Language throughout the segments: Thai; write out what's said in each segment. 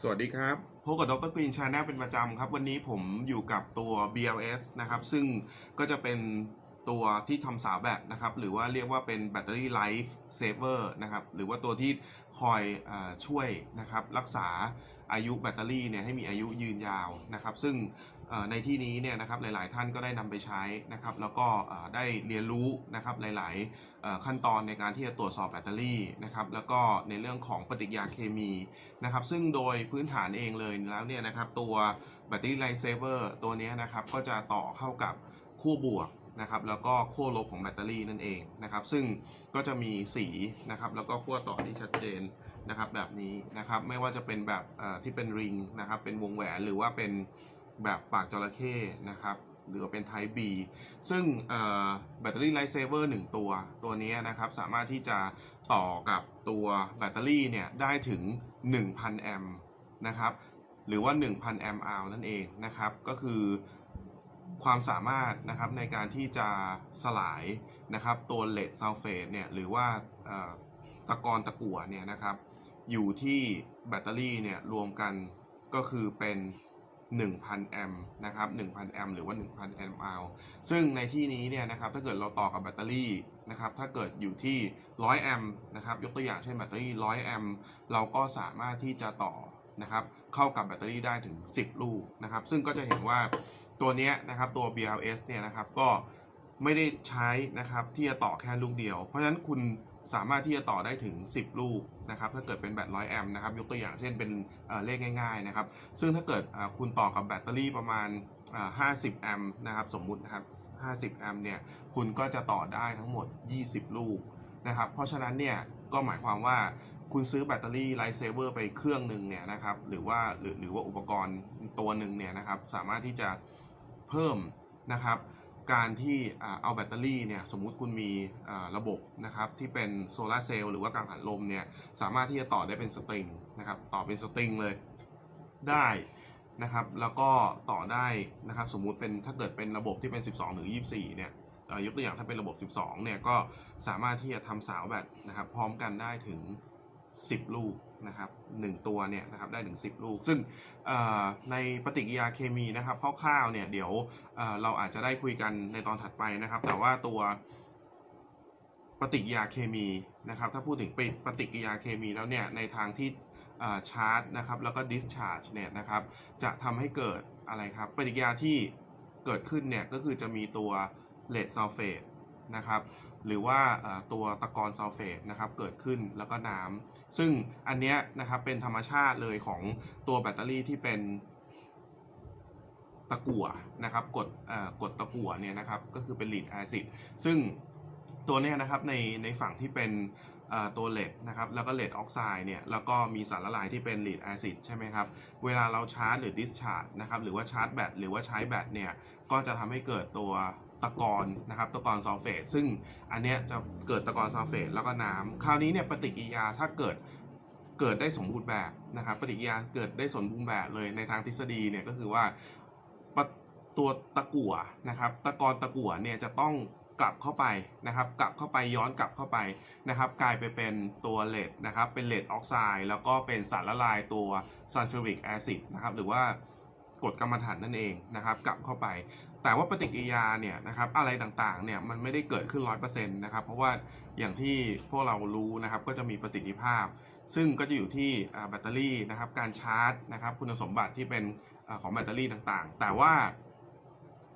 สวัสดีครับพบกับดรกรีนชาแนลเป็นประจำครับ วันนี้ผมอยู่กับตัว BLS นะครับ ซึ่งก็จะเป็น ตัวที่ทำสาวแบตนะครับ หรือว่าเรียกว่าเป็นแบตเตอรี่ไลฟ์เซเวอร์นะครับ หรือว่าตัวที่คอยอช่วยนะครับรักษาอายุแบตเตอรี่เนี่ยให้มีอายุยืนยาวนะครับ ซึ่งในที่นี้เนี่ยนะครับหลาย ๆ ท่านก็ได้นำไปใช้นะครับ แล้วก็ได้เรียนรู้นะครับหลาย ๆ ขั้นตอนในการที่จะตรวจสอบแบตเตอรี่นะครับ แล้วก็ในเรื่องของปฏิกิริยาเคมีนะครับ ซึ่งโดยพื้นฐานเองเลยแล้วเนี่ยนะครับตัวแบตเตอรี่ไลท์เซเวอร์ตัวนี้นะครับก็จะต่อเข้ากับขั้วบวก นะครับแล้วก็ขั้วลบของแบตเตอรี่นั่นเองนะครับซึ่งก็จะมีสีนะครับแล้วก็ขั้วต่อที่ชัดเจนนะครับแบบนี้นะครับไม่ว่าจะเป็นแบบที่เป็นริงนะครับเป็นวงแหวนหรือว่าเป็นแบบปากจระเข้นะครับหรือว่าเป็น Type B ซึ่งแบตเตอรี่ไลท์เซเวอร์หนึ่งตัวตัวนี้นะครับสามารถที่จะต่อกับตัวแบตเตอรี่เนี่ยได้ถึง 1,000 แอมป์นะครับหรือว่า 1,000 แอมป์อนั่นเองนะครับก็คือ ความสามารถนะครับในการที่จะสลายนะครับตัวเลดซัลเฟตเนี่ยหรือว่าตะกอนตะกั่วเนี่ยนะครับอยู่ที่แบตเตอรี่เนี่ยรวมกันก็คือเป็น 1,000 แอมป์นะครับ 1,000 แอมป์หรือว่า 1,000 แอมป์อาซึ่งในที่นี้เนี่ยนะครับถ้าเกิดเราต่อกับแบตเตอรี่นะครับถ้าเกิดอยู่ที่ 100 แอมป์นะครับยกตัวอย่างเช่นแบตเตอรี่ 100 แอมป์เราก็สามารถที่จะต่อ นะครับเข้ากับแบตเตอรี่ได้ถึง 10 ลูกนะครับซึ่งก็จะเห็นว่าตัวเนี้ยนะครับตัว BLS เนี่ยนะครับก็ไม่ได้ใช้นะครับที่จะต่อแค่ลูกเดียว เพราะฉะนั้นคุณสามารถที่จะต่อได้ถึง 10 ลูกนะครับถ้าเกิดเป็นแบต100แอมป์นะครับยกตัวอย่างเช่นเป็นเเลขง่ายๆนะครับซึ่งถ้าเกิดคุณต่อกับแบตเตอรี่ประมาณอ่า50 แอมป์นะครับสมมุตินะครับ 50 แอมป์เนี่ยคุณก็จะต่อได้ทั้งหมด 20 ลูกนะครับเพราะฉะนั้นเนี่ยก็หมายความว่า คุณซื้อแบตเตอรี่ไลท์เซเวอร์ไปเครื่องหนึ่งเนี่ยนะครับหรือว่าหรือหรือว่าอุปกรณ์ตัวหนึ่งเนี่ยนะครับสามารถที่จะเพิ่มนะครับการที่เอาแบตเตอรี่เนี่ยสมมุติคุณมีระบบนะครับที่เป็นโซลาเซลล์หรือว่ากังหันลมเนี่ยสามารถที่จะต่อได้เป็นสตริงนะครับต่อเป็นสตริงเลยได้นะครับแล้วก็ต่อได้นะครับสมมุติเป็นถ้าเกิดเป็นระบบที่เป็น 12 หรือ 24เนี่ยเอ่อยกตัวอย่างถ้าเป็นระบบ 12เนี่ยก็สามารถที่จะทำสาวแบตนะครับพร้อมกันได้ถึง 10 ลูกนะครับหนึ่งตัวเนี่ยนะครับได้ถึง 10 ลูก ซึ่งในปฏิกิริยาเคมีนะครับคร่าวๆเนี่ยเดี๋ยวเเราอาจจะได้คุยกันในตอนถัดไปนะครับ แต่ว่าตัวปฏิกิริยาเคมีนะครับ ถ้าพูดถึงปฏิกิริยาเคมีแล้วเนี่ยในทางที่ชาร์จนะครับแล้วก็ discharge เนี่ยนะครับจะทำให้เกิดอะไรครับ ปฏิกิริยาที่เกิดขึ้นเนี่ยก็คือจะมีตัวเลดซัลเฟต นะครับ หรือว่าตัวตะกอนซัลเฟตนะครับเกิดขึ้นแล้วก็น้ำซึ่งอันเนี้ยนะครับเป็นธรรมชาติเลยของตัวแบตเตอรี่ที่เป็นตะกั่วนะครับกดกดตะกั่วเนี่ยนะครับก็คือเป็นลีดแอซิดซึ่งตัวเนี้ยนะครับในในฝั่งที่เป็นตัวเลดนะครับแล้วก็เลดออกไซด์เนี่ยแล้วก็มีสารละลายที่เป็นลีดแอซิดใช่ไหมครับ เวลาเราชาร์จหรือดิสชาร์จนะครับหรือว่าชาร์จแบตหรือว่าใช้แบตเนี่ยก็จะทำให้เกิดตัว ตะกอนนะครับตะกอนซัลเฟตซึ่งอันเนี้ยจะเกิดตะกอนซัลเฟตแล้วก็น้ำคราวนี้เนี่ยปฏิกิริยาถ้าเกิดเกิดได้สมบูรณ์แบบนะครับปฏิกิริยาเกิดได้สมบูรณ์แบบเลยในทางทฤษฎีเนี่ยก็คือว่าตัวตะกั่วนะครับตะกอนตะกั่วเนี่ยจะต้องกลับเข้าไปนะครับ กลับเข้าไปย้อนกลับเข้าไปนะครับ กลายไปเป็นตัวเลดนะครับเป็นเลดออกไซด์แล้วก็เป็นสารละลายตัวซัลฟูริกแอซิดนะครับหรือว่า กรดกัมมันถันนั่นเองนะครับ กลับเข้าไป แต่ว่าปฏิกิริยาเนี่ยนะครับอะไรต่างๆเนี่ยมันไม่ได้เกิดขึ้น100%นต์นะครับ เพราะว่าอย่างที่พวกเรารู้นะครับก็จะมีประสิทธิภาพ ซึ่งก็จะอยู่ที่แบตเตอรี่นะครับการชาร์จนะครับคุณสมบัติที่เป็นอของแบตเตอรี่ต่างๆ แต่ว่า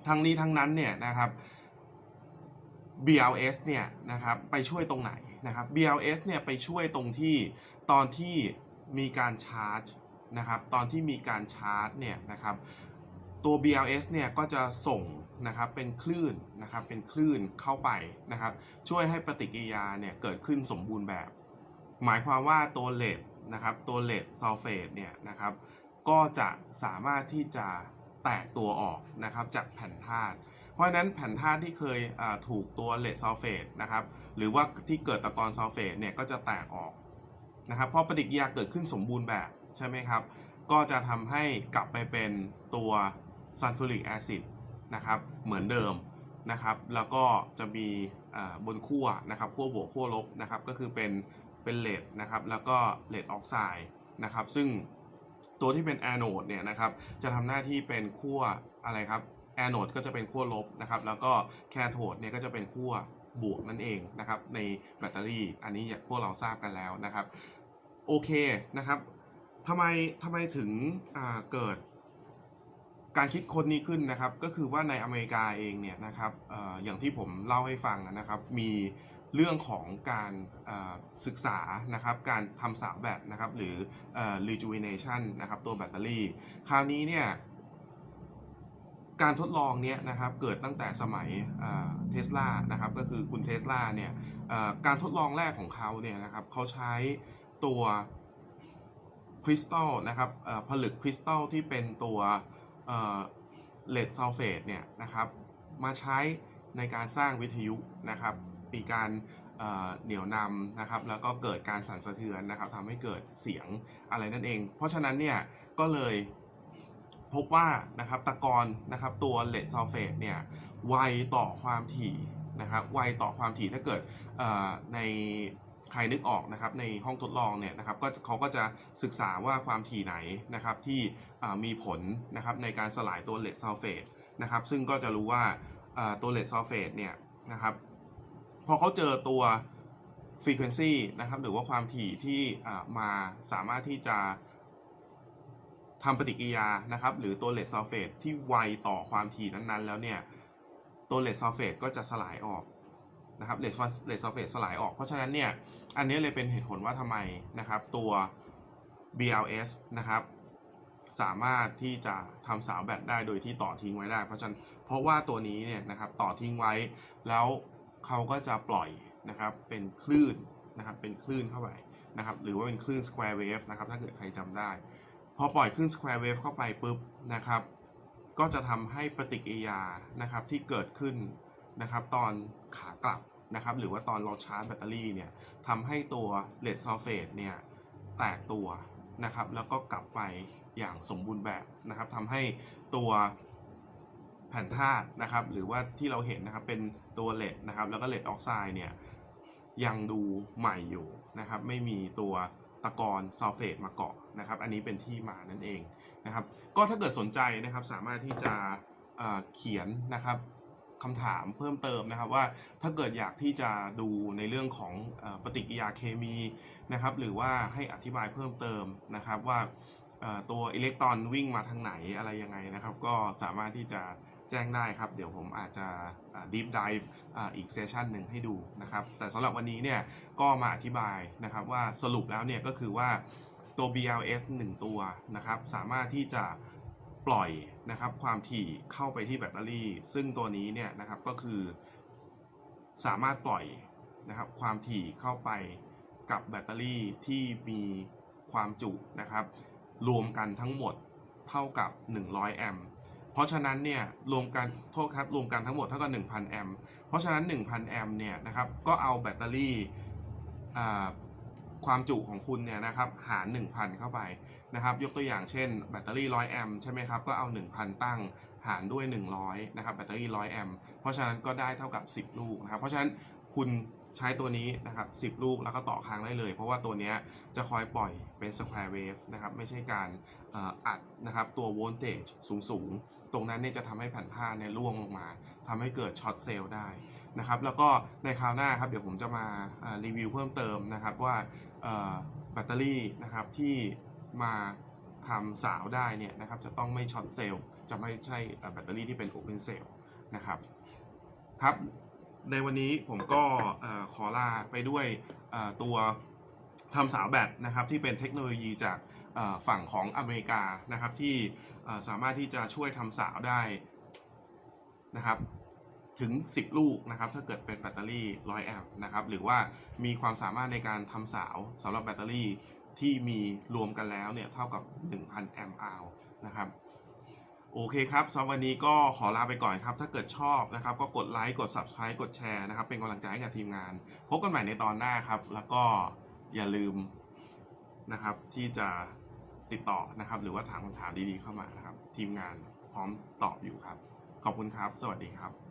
ทั้งนี้ทั้งนั้นเนี่ยนะครับ BLS เนี่ยนะครับไปช่วยตรงไหนนะครับ BLS เนี่ยไปช่วยตรงที่ตอนที่มีการชาร์จ นะครับตอนที่มีการชาร์จเนี่ยนะครับตัว BLS เนี่ยก็จะส่งนะครับเป็นคลื่นนะครับเป็นคลื่นเข้าไปนะครับช่วยให้ปฏิกิริยาเนี่ยเกิดขึ้นสมบูรณ์แบบ หมายความว่าตัวเลดนะครับตัวเลดซัลเฟตเนี่ยนะครับก็จะสามารถที่จะแตกตัวออกนะครับจากแผ่นธาตุเพราะนั้นแผ่นธาตุที่เคยถูกตัวเลดซัลเฟตนะครับหรือว่าที่เกิดตะกอนซัลเฟตเนี่ยก็จะแตกออกนะครับพราะปฏิกิริยาเกิดขึ้นสมบูรณ์แบบ ใช่ไหมครับ ก็จะทำให้กลับไปเป็นตัวซัลฟูริกแอซิดนะครับเหมือนเดิมนะครับ แล้วก็จะมีบนขั้วนะครับขั้วบวกขั้วลบนะครับก็คือเป็นเป็นเลดนะครับแล้วก็เลดออกไซด์นะครับ ซึ่งตัวที่เป็นแอนโ d ดเนี่ยนะครับจะทำหน้าที่เป็นขั้วอะไรครับแอนโ d ดก็จะเป็นขั้วลบนะครับ แล้วก็แคโทดเนี่ยก็จะเป็นขั้วบวกนั่นเองนะครับ ในแบตเตอรี่อันนี้พวกเราทราบกันแล้วนะครับ โอเคนะครับ ทำไมทำไมถึงเกิดการคิดค้นนี้ขึ้นนะครับ ก็คือว่าในอเมริกาเองเนี่ยนะครับออย่างที่ผมเล่าให้ฟังนะครับ มีเรื่องของการศึกษานะครับ การทำสาวแบตนะครับ หรืออ rejuvenation นะครับ ตัวแบตเตอรี่ คราวนี้เนี่ยการทดลองเนี้ยนะครับเกิดตั้งแต่สมัยเทสลานะครับก็คือคุณเทสลาเนี่ยการทดลองแรกของเขาเนี่ยนะครับเขาใช้ตัว คริสตัลนะครับผลึกคริสตัลที่เป็นตัวเลดซัลเฟตเนี่ยนะครับมาใช้ในการสร้างวิทยุนะครับมีการเเหนี่ยวนำนะครับแล้วก็เกิดการสั่นสะเทือนนะครับทำให้เกิดเสียงอะไรนั่นเอง เพราะฉะนั้นเนี่ยก็เลยพบว่านะครับตะกอนนะครับตัวเลดซัลเฟตเนี่ยไวต่อความถี่นะครับไวต่อความถี่ถ้าเกิดใน ใครนึกออกนะครับในห้องทดลองเนี่ยนะครับก็เขาก็จะศึกษาว่าความถี่ไหนนะครับที่มีผลนะครับในการสลายตัวเลดซัลเฟตนะครับซึ่งก็จะรู้ว่าตัวเลดซัลเฟตเนี่ยนะครับพอเขาเจอตัว frequency นะครับหรือว่าความถี่ที่มาสามารถที่จะทำปฏิกิริยานะครับหรือตัวเลดซัลเฟตที่ไวต่อความถี่นั้นๆ แล้วเนี่ยตัวเลดซัลเฟตก็จะสลายออก นะครับเลดเลดซัลเฟตสลายออก เพราะฉะนั้นเนี่ยอันนี้เลยเป็นเหตุผลว่าทำไมนะครับตัว BLS นะครับสามารถที่จะทำสาวแบตได้โดยที่ต่อทิ้งไว้ได้ เพราะฉะนั้นเพราะว่าตัวนี้เนี่ยนะครับต่อทิ้งไว้แล้วเขาก็จะปล่อยนะครับเป็นคลื่นนะครับเป็นคลื่นเข้าไปนะครับหรือว่าเป็นคลื่น square wave นะครับถ้าเกิดใครจำได้ พอปล่อยคลื่น square wave เข้าไปปุ๊บนะครับก็จะทำให้ปฏิกิริยานะครับที่เกิดขึ้น นะครับตอนขากลับนะครับหรือว่าตอนเราชาร์จแบตเตอรี่เนี่ยทำให้ตัวเลดซัลเฟตเนี่ยแตกตัวนะครับแล้วก็กลับไปอย่างสมบูรณ์แบบนะครับทำให้ตัวแผ่นธาตุนะครับหรือว่าที่เราเห็นนะครับเป็นตัวเลดนะครับแล้วก็เลดออกไซด์เนี่ยยังดูใหม่อยู่นะครับไม่มีตัวตะกอนซัลเฟตมาเกาะนะครับอันนี้เป็นที่มานั่นเองนะครับก็ถ้าเกิดสนใจนะครับสามารถที่จะเเขียนนะครับ คำถามเพิ่มเติมนะครับว่าถ้าเกิดอยากที่จะดูในเรื่องของปฏิกิริยาเคมีนะครับหรือว่าให้อธิบายเพิ่มเติมนะครับว่าตัวอิเล็กตรอนวิ่งมาทางไหนอะไรยังไงนะครับ ก็สามารถที่จะแจ้งได้ครับ เดี๋ยวผมอาจจะดีฟ dive อีกเซสชันหนึ่งให้ดูนะครับ แต่สำหรับวันนี้เนี่ยก็มาอธิบายนะครับว่าสรุปแล้วเนี่ยก็คือว่าตัว BLS 1 ตัวนะครับ สามารถที่จะ ปล่อยนะครับความถี่เข้าไปที่แบตเตอรี่ ซึ่งตัวนี้เนี่ยนะครับก็คือสามารถปล่อยนะครับความถี่เข้าไปกับแบตเตอรี่ที่มีความจุนะครับรวมกันทั้งหมดเท่ากับ 100 แอมป์เพราะฉะนั้นเนี่ยรวมกันโทษครับรวมกันทั้งหมดเท่ากับ 1,000 แอมป์เพราะฉะนั้น 1,000 แอมป์เนี่ยนะครับก็เอาแบตเตอรี่อ่า ความจุของคุณเนี่ยนะครับหาร 1,000 เข้าไปนะครับ ยกตัวอย่างเช่น แบตเตอรี่ 100 แอมป์ใช่ไหมครับ ก็เอา 1,000 ตั้งหารด้วย 100 นะครับ แบตเตอรี่ 100 แอมป์เพราะฉะนั้นก็ได้เท่ากับ 10 ลูกนะครับ เพราะฉะนั้นคุณใช้ตัวนี้นะครับ 10 ลูกแล้วก็ต่อค้างได้เลย เพราะว่าตัวนี้จะคอยปล่อยเป็น square wave นะครับ ไม่ใช่การอัดนะครับ ตัวโวลเทจสูงๆ ตรงนั้นเนี่ยจะทำให้แผ่นผ้าเนี่ยร่วงลงมาทำให้เกิดช็อตเซลล์ได้ นะครับแล้วก็ในคราวหน้าครับเดี๋ยวผมจะมารีวิวเพิ่มเติมนะครับว่าแบตเตอรี่นะครับที่มาทำสาวได้เนี่ยนะครับจะต้องไม่ช็อตเซลล์จะไม่ใช่แบตเตอรี่ที่เป็นโอเพนเซลล์นะครับครับ ในวันนี้ผมก็ขอลาไปด้วยตัวทำสาวแบตนะครับที่เป็นเทคโนโลยีจากฝั่งของอเมริกานะครับที่สามารถที่จะช่วยทำสาวได้นะครับ ถึง 10 ลูกนะครับถ้าเกิดเป็นแบตเตอรี่ 100 แอมป์นะครับหรือว่ามีความสามารถในการทำสาวสำหรับแบตเตอรี่ที่มีรวมกันแล้วเนี่ยเท่ากับ 1,000 แอมป์อาวนะครับโอเคครับสำหรับวันนี้ก็ขอลาไปก่อนครับ ถ้าเกิดชอบนะครับ ก็กดไลค์กด Subscribe กดแชร์นะครับ เป็นกำลังใจให้กับทีมงาน พบกันใหม่ในตอนหน้าครับ แล้วก็อย่าลืมนะครับ ที่จะติดต่อนะครับ หรือว่าถามคำถามดีๆเข้ามานะครับ ทีมงานพร้อมตอบอยู่ครับ ขอบคุณครับ สวัสดีครับ